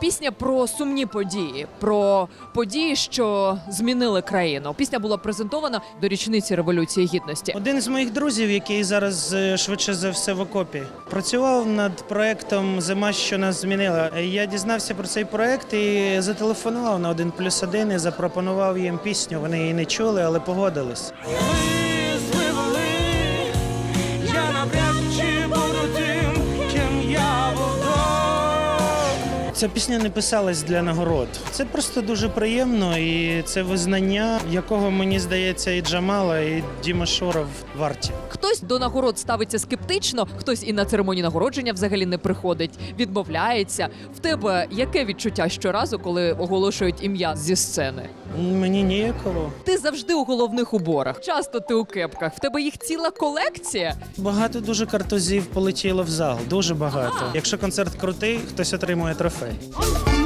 Пісня про сумні події, про події, що змінили країну. Пісня була презентована до річниці революції гідності. Один з моїх друзів, який зараз е, швидше за все в окопі, працював над проектом Зима, що нас змінила. Е, Я дізнався про цей проект і зателефонував на один плюс один і запропонував їм пісню. Вони її не чули, але погодились. Ця пісня не писалась для нагород. Це просто дуже приємно, і це визнання, якого мені здається, і Джамала, і Діма Шуров варті. Хтось до нагород ставиться скептично, хтось і на церемонію нагородження взагалі не приходить, відмовляється. В тебе яке відчуття щоразу, коли оголошують ім'я зі сцени? Мені ніяково. Ти завжди у головних уборах. Часто ти у кепках. В тебе їх ціла колекція. Багато дуже картузів полетіло в зал. Дуже багато. Якщо концерт крутий, хтось отримує трофей. bay.